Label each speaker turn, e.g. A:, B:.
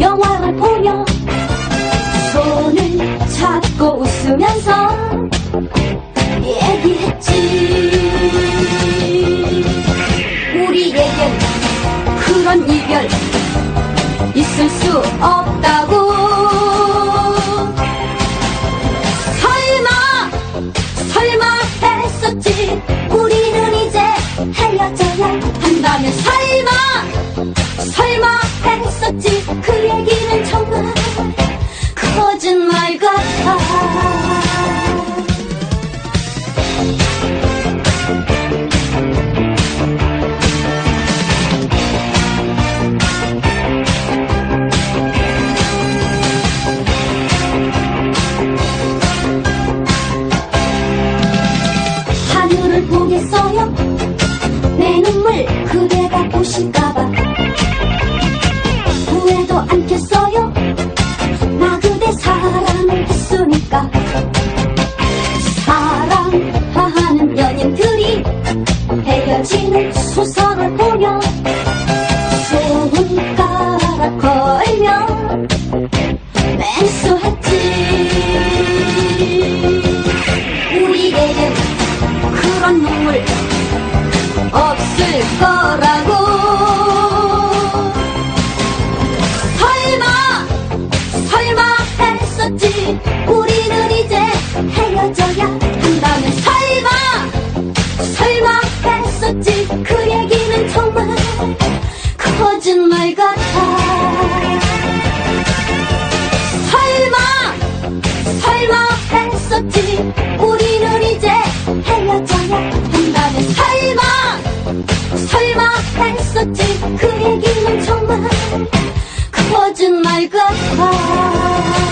A: 영화를 보며 손을 잡고 웃으면서 얘기했지. 우리에겐 그런 이별 있을 수 없다고. 설마 설마 했었지. 우리는 이제 헤어져 보겠어요? 내 눈물 그대가 보실까봐. 후회도 않겠어요? 나 그대 사랑을 했으니까. 사랑하는 연인들이 헤어지는 소설을 보며 손가락 걸며 맹수 거라고. 설마 설마 했었지? 우리는 이제 헤어져야 한다면 설마 설마 했었지? 그 얘기는 정말 거짓말 같아 설마 설마 했었지? 우리는 이제 헤어져야 한다면 설마 같아 그 얘기는 정말 거짓말 같아